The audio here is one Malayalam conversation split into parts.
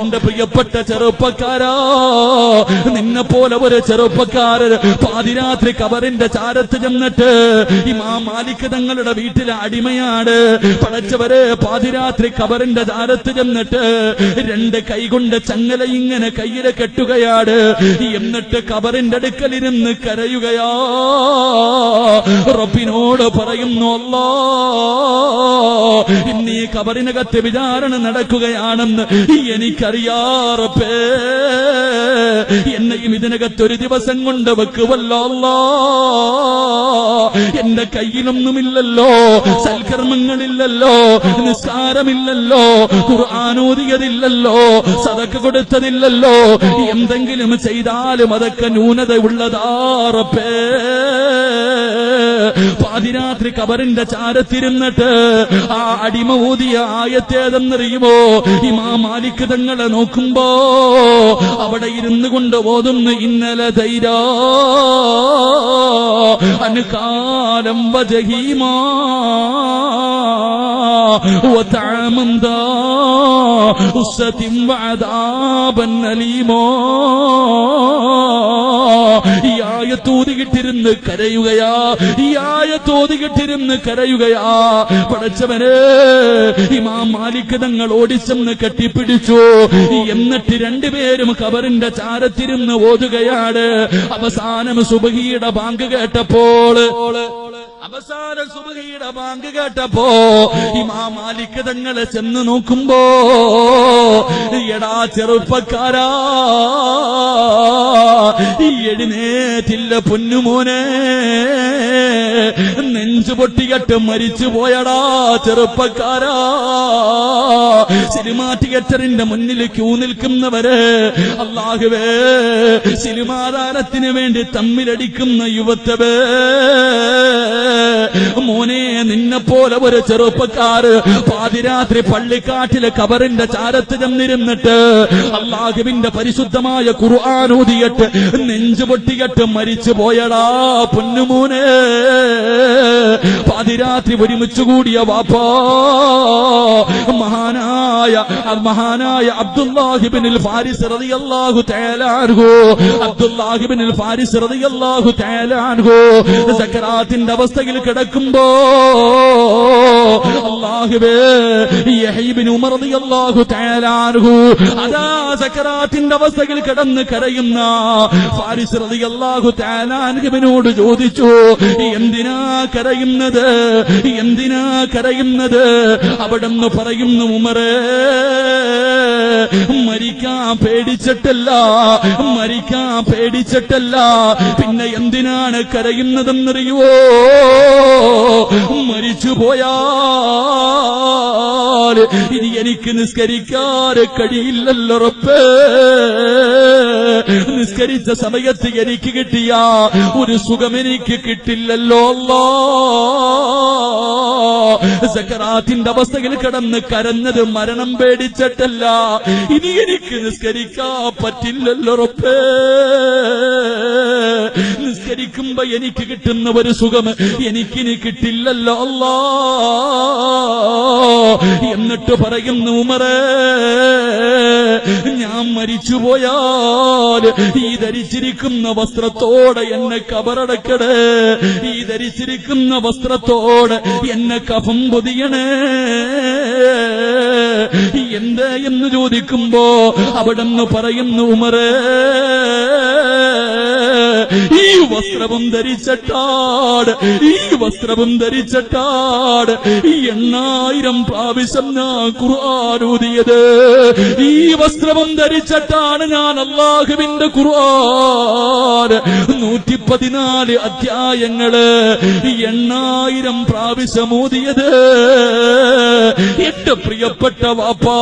എന്റെ പ്രിയപ്പെട്ട ചെറുപ്പക്കാരാ നിന്നെ പോലെ ഒരു ചെറുപ്പക്കാരൻ പാതിരാത്രി കവറിന്റെ ചാരത്ത് ചെന്നിട്ട് ഇമാം മാലിക് തങ്ങളുടെ വീട്ടിലെ അടിമയാണ്. പടച്ചവരെ പാതിരാത്രി കവറിന്റെ ചാരത്ത് ചെന്നിട്ട് രണ്ട് കൈകൊണ്ട് ചങ്ങല ഇങ്ങനെ കയ്യിൽ കെട്ടുകയാണ്. എന്നിട്ട് കവറിന്റെ അടുക്കലിരുന്ന് കരയുകയാ. റബ്ബിനോട് പറയുന്നു അല്ലാ ഇന്ന് ഈ കബറിനകത്ത് വിചാരണ നടക്കുകയാണെന്ന് എനിക്കറിയാറപ്പേ എന്നെയും ഇതിനകത്ത് ഒരു ദിവസം കൊണ്ട് വെക്കുവല്ലോ. എന്റെ കയ്യിലൊന്നുമില്ലല്ലോ. സൽക്കർമ്മങ്ങളില്ലല്ലോ. നിസ്കാരമില്ലല്ലോ. ഖുർആാനോദിയതില്ലല്ലോ. സതക്ക് കൊടുത്തതില്ലല്ലോ. എന്തെങ്കിലും ചെയ്താലും അതൊക്കെ ന്യൂനത ഉള്ളതാറപ്പേ പാതിരാത്രി കബറിന്റെ ചാരത്തിരുന്നിട്ട് ആ അടിമ ഊതിയ ആയത്തേതെന്നറിയുമോ ഇമാ മാലിക് തങ്ങളെ നോക്കുമ്പോ അവിടെ ഇരുന്ന് കൊണ്ട് ഓതുന്നു ഇന്നലെ ധൈരാ അനുകാലം വജഹീമാ وطعما ذا غصة وعذابا أليما കരയുകയാ. ഈ ആയത്തോതികിട്ടിരുന്ന് കരയുകയാ. പടച്ചവന് ഇമാം മാലിക് തങ്ങൾ ഓടിച്ചെന്ന് കെട്ടിപ്പിടിച്ചു. എന്നിട്ട് രണ്ടുപേരും കബറിന്റെ ചാരത്തിരുന്ന് ഓതുകയാണ്. അവസാനം സുബഹിയുടെ ബാങ്ക് കേട്ടപ്പോൾ അവസാന സുബഹിയുടെ ബാങ്ക് കേട്ടപ്പോ ഇമാം മാലിക് തങ്ങളെ ചെന്ന് നോക്കുമ്പോ എടാ ചെറുപ്പക്കാരാ എഴുന്നേറ്റില്ല പൊന്നുമോനെ. നെഞ്ചു പൊട്ടികെട്ട് മരിച്ചു പോയടാ ചെറുപ്പക്കാരാ. സിനിമാ തിയേറ്ററിന്റെ മുന്നിൽ ക്യൂ നിൽക്കുന്നവര് അള്ളാഹുവേ സിനിമാതാരത്തിന് വേണ്ടി തമ്മിലടിക്കുന്ന യുവത്തവേ മോനെ നിന്നെ പോലെ ഒരു ചെറുപ്പക്കാര് പാതിരാത്രി പള്ളിക്കാട്ടിലെ കബറിന്റെ ചാരത്ത് ചെന്നിരുന്നിട്ട് അള്ളാഹുവിന്റെ പരിശുദ്ധമായ ഖുർആാനൂതിയിട്ട് നെഞ്ചു പൊട്ടിയിട്ട് മരിച്ചു പോയടാ പൊന്നുമോനെ. പാതിരാത്രി ഒരുമിച്ച് കൂടിയ വാപ്പാ മഹാനായ മഹാനായ അബ്ദുല്ലാഹിബിനിൽ ഫാരിസ് റളിയല്ലാഹു തആല അൻഹു അബ്ദുല്ലാഹിബിനിൽ ഫാരിസ് റളിയല്ലാഹു തആല സക്കരാത്തിന്റെ സക്കറാത്തിന്റെ അവസ്ഥയിൽ കിടക്കുമ്പോ സക്കറാത്തിന്റെ അവസ്ഥയിൽ കിടന്ന് കരയുന്ന ഫാരിസ് ചോദിച്ചു എന്തിനാ കരയുന്നത്? എന്തിനാ കരയുന്നത്? അവിടെന്ന് പറയുന്നു ഉമറേ മരിക്കാൻ പേടിച്ചിട്ടല്ല മരിക്കാൻ പേടിച്ചിട്ടല്ല. പിന്നെ എന്തിനാണ് കരയുന്നതെന്നറിയുവോ? മരിച്ചു പോയാൽ ഇനി എനിക്ക് നിസ്കരിക്കാൻ കഴിയില്ലല്ലോ റബ്ബേ. നിസ്കരിച്ച സമയത്ത് എനിക്ക് കിട്ടിയ ഒരു സുഖം എനിക്ക് കിട്ടില്ലല്ലോ സക്കറാത്തിന്റെ അവസ്ഥയിൽ കിടന്ന് കരഞ്ഞത് മരണം പേടിച്ചിട്ടല്ല. ഇനി എനിക്ക് നിസ്കരിക്കാൻ പറ്റില്ലല്ലോ റബ്ബേ നിസ്കരിക്കുമ്പോ എനിക്ക് കിട്ടുന്ന ഒരു സുഖം എനിക്കിനി കിട്ടില്ലല്ലോ അല്ലാ. എന്നിട്ട് പറയുന്നു ഉമറേ ഞാൻ മരിച്ചുപോയാൽ ഈ ധരിച്ചിരിക്കുന്ന വസ്ത്രത്തോടെ എന്നെ കബറടക്കടേ. ഈ ധരിച്ചിരിക്കുന്ന വസ്ത്രത്തോടെ എന്നെ കഫം പൊതിയണേ. എന്ത് എന്ന് ചോദിക്കുമ്പോ അവിടെന്ന് പറയുന്നു ഉമറേ ഈ വസ്ത്രവും ധരിച്ചട്ടാട് ഈ വസ്ത്രവും ധരിച്ചട്ടാട് എണ്ണായിരം പ്രാവശ്യം ഞാൻ ഖുർആാനൂതിയത് ഈ വസ്ത്രവും ധരിച്ചട്ടാണ് ഞാൻ അള്ളാഹുവിന്റെ ഖുർആൻ. നൂറ്റി പതിനാല് അധ്യായങ്ങൾ എണ്ണായിരം പ്രാവശ്യം ഊതിയത് എന്റെ പ്രിയപ്പെട്ട വാപ്പാ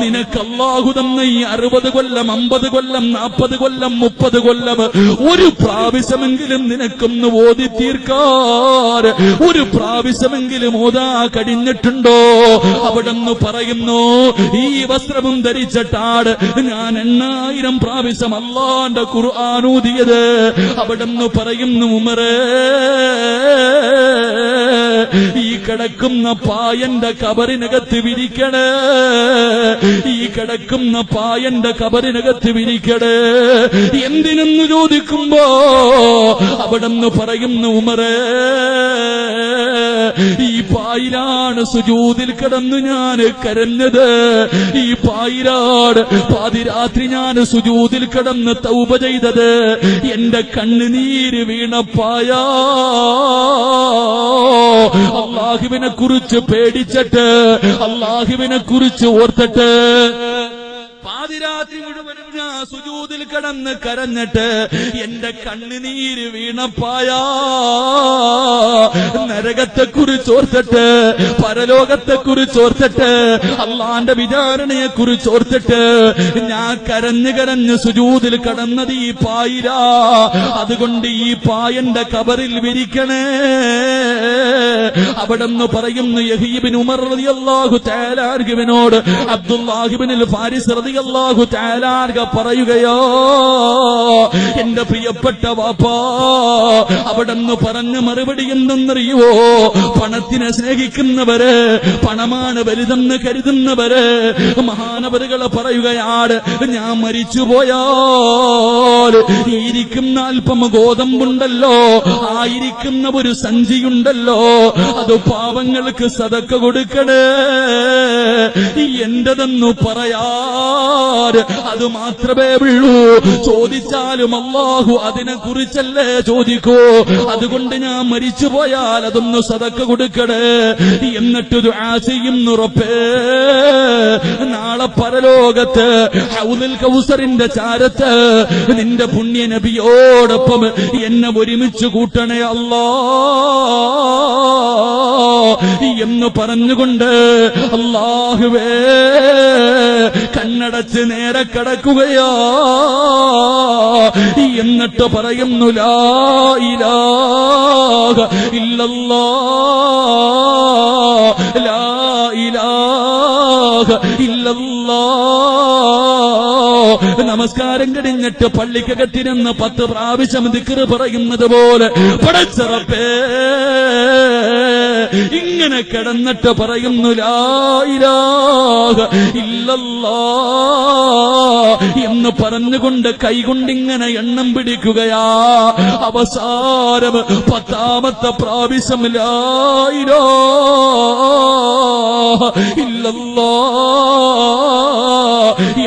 നിനക്ക് അള്ളാഹു തന്ന ഈ അറുപത് കൊല്ലം അമ്പത് കൊല്ലം നാൽപ്പത് കൊല്ലം മുപ്പത് കൊല്ലം ഒരു പ്രാവശ്യമെങ്കിലും നിനക്കൊന്ന് ഓതി തീർക്കാൻ. ഒരു പ്രാവശ്യമെങ്കിലും ഓതാ കഴിഞ്ഞിട്ടുണ്ടോ? അവിടെ പറയുന്നു ഈ വസ്ത്രവും ധരിച്ചിട്ടാട് ഞാൻ എണ്ണായിരം പ്രാവശ്യം അള്ളാന്റെ ഖുർആാനൂതിയത് അവിടെ പറയുന്നു ഉമറേ കിടക്കുന്ന പായന്റെ കബറിനകത്ത് വിരിക്കണേ. ഈ കിടക്കുന്ന പായന്റെ കബറിനകത്ത് വിരിക്കണേ. എന്തിനെന്ന് ചോദിക്കുമ്പോ അവിടെന്ന് പറയുന്ന ഉമറേ ഈ പായിലാണ് സുജൂതിൽ കിടന്ന് ഞാൻ കരഞ്ഞത്. ഈ പായിലാണ് പാതിരാത്രി ഞാൻ സുജൂതിൽ കിടന്ന് തൗപ ചെയ്തത്. എന്റെ കണ്ണുനീര് വീണപ്പായ അള്ളാഹുവിനെ കുറിച്ച് പേടിച്ചിട്ട് അള്ളാഹുവിനെ കുറിച്ച് ഓർത്തിട്ട് പാതിരാത്രി മുഴുവനും സുജൂതിൽ കിടന്ന് കരഞ്ഞിട്ട് എന്റെ കണ്ണുനീര് വീണപ്പായ. നരകത്തെ കുറിച്ചോർത്തിട്ട് പരലോകത്തെ കുറിച്ചോർത്തിട്ട് അള്ളാന്റെ വിചാരണയെ കുറിച്ചോർത്തിട്ട് ഞാൻ കരഞ്ഞു കരഞ്ഞ് സുജൂതിൽ കടന്നത് ഈ പായിര. അതുകൊണ്ട് ഈ പായന്റെ കബറിൽ വിരിക്കണേ. അവിടെന്ന് പറയുന്നു യഹീബിൻ ഉമർ റളിയല്ലാഹു തആലാർഗുവിനോട് അബ്ദുല്ലാഹിബിനിൽ ഫാരിസ് റളിയല്ലാഹു തആലാർഗ പറയുകയോ? എന്റെ പ്രിയപ്പെട്ട വാപ്പാ അവിടെന്ന് പറഞ്ഞ മറുപടി എന്തെന്നറിയുവോ? പണത്തിനെ സ്നേഹിക്കുന്നവര് പണമാണ് വലുതെന്ന് കരുതുന്നവര് മഹാനവരുകളെ പറയുകയാണ് ഞാൻ മരിച്ചു പോയാൽ ഇരിക്കുന്ന അല്പം ഗോതമ്പുണ്ടല്ലോ ആയിരിക്കുന്ന ഒരു സഞ്ചിയുണ്ടല്ലോ അത് പാവങ്ങൾക്ക് സതക്ക കൊടുക്കണേ. എന്റതെന്നു പറയാറ് അത് മാത്രമേ ഉള്ളൂ ചോദിച്ചാലും അള്ളാഹു അതിനെ കുറിച്ചല്ലേ ചോദിക്കൂ. അതുകൊണ്ട് ഞാൻ മരിച്ചു പോയാൽ അതൊന്ന് സതക്ക കൊടുക്കണേ. എന്നിട്ട് ദുആ ചെയ്യുന്നുറപ്പേ നാളെ പരലോകത്ത് ഹൗദുൽ കൗസറിന്റെ ചാരത്ത് നിന്റെ പുണ്യ നബിയോടൊപ്പം എന്നെ ഒരുമിച്ച് കൂട്ടണേ അല്ലാ. എന്ന് പറഞ്ഞുകൊണ്ട് അല്ലാഹുവേ കണ്ണടച്ച് നേരെ കിടക്കുകയാ. എന്നിട്ട് പറയുന്നു ലാ ഇല്ലല്ലാ ലാ ഇലാഹ ഇല്ലല്ലാ നമസ്കാരം കഴിഞ്ഞിട്ട് പള്ളിക്കകത്തിരുന്ന് പത്ത് പ്രാവശ്യം ദിക്കറ് പറയുന്നത് പോലെ പടച്ചറപ്പേ ഇങ്ങനെ കിടന്നിട്ട് പറയുന്നു എന്ന് പറഞ്ഞുകൊണ്ട് കൈകൊണ്ടിങ്ങനെ എണ്ണം പിടിക്കുകയാ. അവസാരം പത്താമത്തെ പ്രാവശ്യം ഇല്ലല്ലാ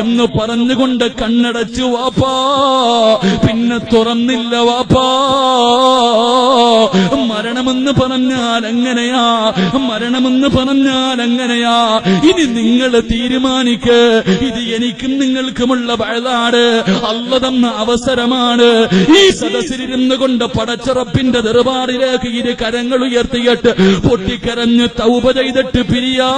എന്ന് പറഞ്ഞുകൊണ്ട് കണ്ണടച്ചു വാപ്പാ പിന്നെ തുറന്നില്ല വാപ്പാ. മരണമെന്ന് പറഞ്ഞാൽ എങ്ങനെയാ മരണമെന്ന് പറഞ്ഞാൽ എങ്ങനെയാ ഇനി നിങ്ങൾ തീരുമാനിക്ക്. ഇത് എനിക്കും നിങ്ങൾക്കുമുള്ള വഴതാട് അല്ല തന്ന അവസരമാണ്. ഈ സദസ്സിലിരുന്നു കൊണ്ട് പടച്ചറപ്പിന്റെ ദർബാറിലേക്ക് ഇരു കരങ്ങൾ ഉയർത്തിയിട്ട് പൊട്ടിക്കരഞ്ഞ് തൗപ ചെയ്തിട്ട് പിരിയാ.